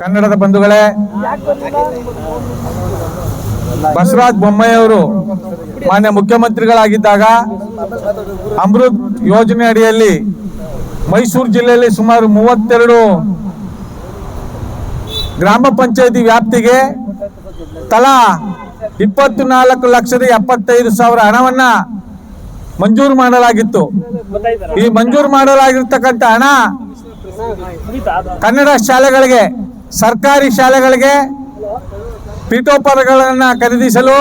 ಕನ್ನಡದ ಬಂಧುಗಳೇ, ಬಸವರಾಜ ಬೊಮ್ಮಾಯಿಯವರು ಮಾನ್ಯ ಮುಖ್ಯಮಂತ್ರಿಗಳಾಗಿದ್ದಾಗ ಅಮೃತ್ ಯೋಜನೆ ಅಡಿಯಲ್ಲಿ ಮೈಸೂರು ಜಿಲ್ಲೆಯಲ್ಲಿ ಸುಮಾರು ಮೂವತ್ತೆರಡು ಗ್ರಾಮ ಪಂಚಾಯತಿ ವ್ಯಾಪ್ತಿಗೆ ತಲಾ ಇಪ್ಪತ್ತು ನಾಲ್ಕು ಲಕ್ಷದ ಎಪ್ಪತ್ತೈದು ಸಾವಿರ ಹಣವನ್ನ ಮಂಜೂರು ಮಾಡಲಾಗಿತ್ತು. ಈ ಮಂಜೂರು ಮಾಡಲಾಗಿರ್ತಕ್ಕಂಥ ಹಣ ಕನ್ನಡ ಶಾಲೆಗಳಿಗೆ ಸರ್ಕಾರಿ ಶಾಲೆಗಳಿಗೆ ಪೀಠೋಪಕರಣಗಳನ್ನು ಖರೀದಿಸಲು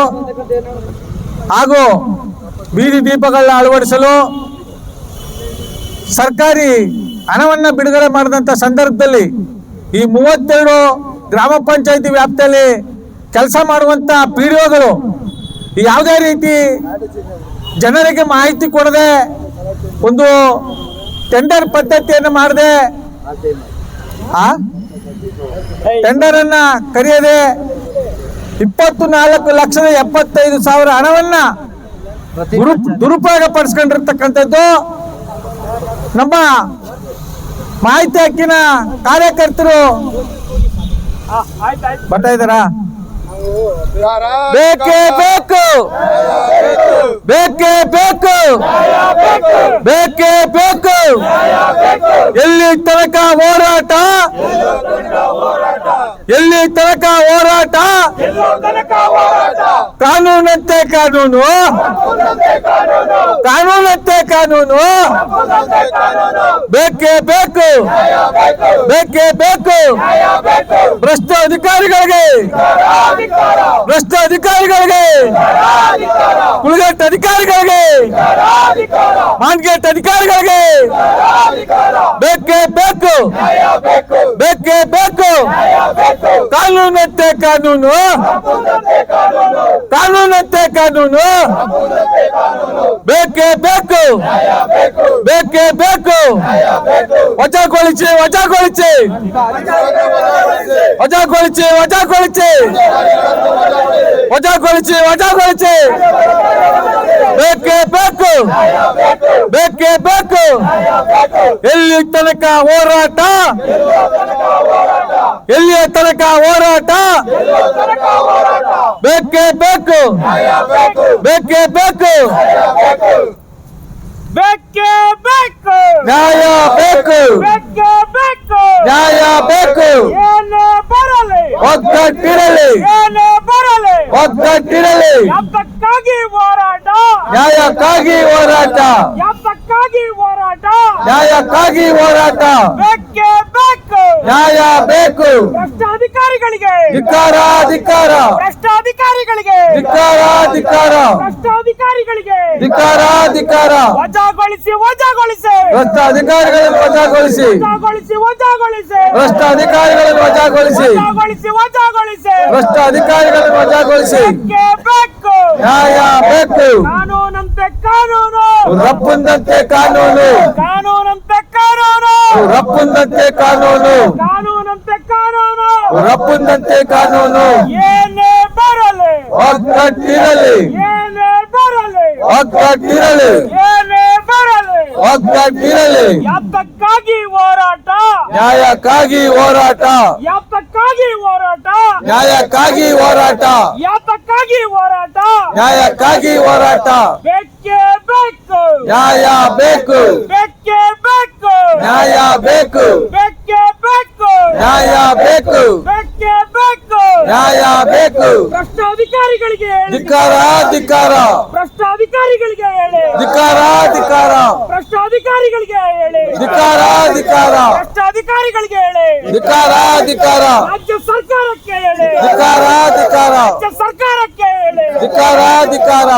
ಹಾಗೂ ಬೀದಿ ದೀಪಗಳನ್ನ ಅಳವಡಿಸಲು ಸರ್ಕಾರಿ ಹಣವನ್ನು ಬಿಡುಗಡೆ ಮಾಡಿದಂಥ ಸಂದರ್ಭದಲ್ಲಿ ಈ ಮೂವತ್ತೆರಡು ಗ್ರಾಮ ಪಂಚಾಯಿತಿ ವ್ಯಾಪ್ತಿಯಲ್ಲಿ ಕೆಲಸ ಮಾಡುವಂಥ ಪಿ ಡಿ ಒಗಳು ಯಾವುದೇ ರೀತಿ ಜನರಿಗೆ ಮಾಹಿತಿ ಕೊಡದೆ ಒಂದು ಟೆಂಡರ್ ಪದ್ಧತಿಯನ್ನು ಮಾಡದೆ, ಆ? ಟೆಂಡರ್ ಅನ್ನ ಕರೆಯದೆ ಇಪ್ಪತ್ತು ನಾಲ್ಕು ಲಕ್ಷದ ಎಪ್ಪತ್ತೈದು ಸಾವಿರ ಹಣವನ್ನ ದುರು ದುರುಪಯೋಗ ಪಡಿಸ್ಕೊಂಡಿರ್ತಕ್ಕಂಥದ್ದು ನಮ್ಮ ಮಾಹಿತಿ ಹಕ್ಕಿನ ಕಾರ್ಯಕರ್ತರು. ಬರ್ತಾ ಇದ್ದಾರಾ? ಬೇಕೇ ಬೇಕು. ಬೇಕೇ ಬೇಕು. ಬೇಕೇ ಬೇಕು. ಎಲ್ಲಿ ತನಕ ಹೋರಾಟ? ಎಲ್ಲಿ ತನಕ ಹೋರಾಟ? ಕಾನೂನಂತೆ ಕಾನೂನು. ಕಾನೂನಂತೆ ಕಾನೂನು. ಬೇಕೇ ಬೇಕು. ಬೇಕೇ ಬೇಕು. ಭ್ರಷ್ಟ ಅಧಿಕಾರಿಗಳಿಗೆ. ಭ್ರಷ್ಟ ಅಧಿಕಾರಿಗಳಿಗೆ. ಕುಳಗಟ್ಟ ಅಧಿಕಾರಿಗಳಿಗೆ. ಮಾನ್ಗೇಟ್ ಅಧಿಕಾರಿಗಳಿಗೆ. ಬೇಕೇ ಬೇಕು. ಬೇಕೇ ಬೇಕು. ಕಾನೂನಂತೆ ಕಾನೂನು. ಕಾನೂನಂತೆ ಕಾನೂನು. ಬೇಕೇ ಬೇಕು. ಬೇಕೇ ಬೇಕು. ವಜಾಗೊಳಿಸಿ ವಜಾಗೊಳಿಸಿ. ವಜಾಗೊಳಿಸಿ ವಜಾಗೊಳಿಸಿ. ವಜಾಗೊಳಿಸಿ ವಜಾಗೊಳಿಸಿ. ಬೇಕೇ ಬೇಕು. ಬೇಕೇ ಬೇಕು. ಎಲ್ಲಿ ತನಕ ಹೋರಾಟ? ಎಲ್ಲಿಯ ತನಕ ಹೋರಾಟ? ಬೇಕೇ ಬೇಕು. ಬೇಕೇ ಬೇಕು. ಬೇಕೇ ಬೇಕು. ನ್ಯಾಯ ಬೇಕು. ಬೇಕೇ ನ್ಯಾಯ ಬೇಕು. ಬರಲಿ. ಒಗ್ಗಟ್ಟಿರಲಿ. ಒಗ್ಗಟ್ಟಿರಲಿ. ಹೋರಾಟ? ನ್ಯಾಯಕ್ಕಾಗಿ ಹೋರಾಟ? ನ್ಯಾಯಕ್ಕಾಗಿ ಹೋರಾಟ. ಬೇಕು ನ್ಯಾಯ ಬೇಕು. ಭ್ರಷ್ಟಾಧಿಕಾರಿಗಳಿಗೆ. ಧಿಕ್ಕಾರ ಧಿಕ್ಕಾರ ಭ್ರಷ್ಟಾಧಿಕಾರಿಗಳಿಗೆ. ಧಿಕ್ಕಾರ ಧಿಕ್ಕಾರ ಭ್ರಷ್ಟಾಧಿಕಾರಿಗಳಿಗೆ. ಧಿಕ್ಕಾರ ಧಿಕ್ಕಾರ ವಜಾಗೊಳಿಸಿ ವಜಾಗೊಳಿಸಿ. ಭ್ರಷ್ಟ ಅಧಿಕಾರಿಗಳನ್ನು ವಜಾಗೊಳಿಸಿ. ವಜಾಗೊಳಿಸಿ ವಜಾಗೊಳಿಸಿ. ಭ್ರಷ್ಟ ಅಧಿಕಾರಿಗಳನ್ನು ವಜಾಗೊಳಿಸಿ. ವಜಾಗೊಳಿಸಿ ವಜಾಗೊಳಿಸಿ. ಭ್ರಷ್ಟ ಅಧಿಕಾರಿಗಳನ್ನು ವಜಾಗೊಳಿಸಿ ಬೇಕೇ. ನ್ಯಾಯ ಬೇಕು. ಕಾನೂನಂತೆ ಕಾನೂನು. ರಪ್ಪಂದಂತೆ ಕಾನೂನು. ಕಾನೂನಂತೆ ಕಾನೂನು. ರಪ್ಪುಂದಂತೆ ಕಾನೂನು. ಕಾನೂನಂತೆ ಕಾನೂನು. ರಪ್ಪುಂದಂತೆ ಕಾನೂನು. ಏನೇ ಬರಲಿ. ಒಗ್ಗಟ್ಟಿರಲಿ ಏನೇ ಬರಲಿ. ಒಗ್ಗಟ್ಟಿರಲಿ ಏನೇ ಬರಲಿ. ಒಗ್ಗಟ್ಟಿರಲಿ ಯಾತಕ್ಕಾಗಿ ಹೋರಾಟ? ನ್ಯಾಯಕ್ಕಾಗಿ ಹೋರಾಟ. ಯಾತಕ್ಕಾಗಿ ಹೋರಾಟ? ನ್ಯಾಯಕ್ಕಾಗಿ ಹೋರಾಟ. ಯಾತಕ್ಕಾಗಿ ಹೋರಾಟ? ನ್ಯಾಯಕ್ಕಾಗಿ ಹೋರಾಟ. ಬೇಕೇ ಬೇಕು. ನ್ಯಾಯ ಬೇಕು ಬೇಕೇ. ಬೇಕು ನ್ಯಾಯ ಬೇಕು. ಬೇಕೇ ಬೇಕು. ನ್ಯಾಯ ಬೇಕು. ಬೇಕೇ ಬೇಕು. ನ್ಯಾಯ ಬೇಕು. ಭ್ರಷ್ಟ ಅಧಿಕಾರಿಗಳಿಗೆ ಹೇಳಿ. ಧಿಕ್ಕಾರ ಧಿಕ್ಕಾರ ಭ್ರಷ್ಟ ಅಧಿಕಾರಿಗಳಿಗೆ ಹೇಳಿ. ಧಿಕ್ಕಾರ ಧಿಕ್ಕಾರ ಭ್ರಷ್ಟ ಅಧಿಕಾರಿಗಳಿಗೆ ಹೇಳಿ. ಧಿಕ್ಕಾರ ಧಿಕ್ಕಾರ ಭ್ರಷ್ಟ ಅಧಿಕಾರಿಗಳಿಗೆ ಹೇಳಿ. ಧಿಕ್ಕಾರ ಧಿಕ್ಕಾರ ರಾಜ್ಯ ಸರ್ಕಾರಕ್ಕೆ ಹೇಳಿ. ಧಿಕ್ಕಾರ ಧಿಕ್ಕಾರ ರಾಜ್ಯ ಸರ್ಕಾರಕ್ಕೆ ಹೇಳಿ. ಧಿಕ್ಕಾರ ಧಿಕ್ಕಾರ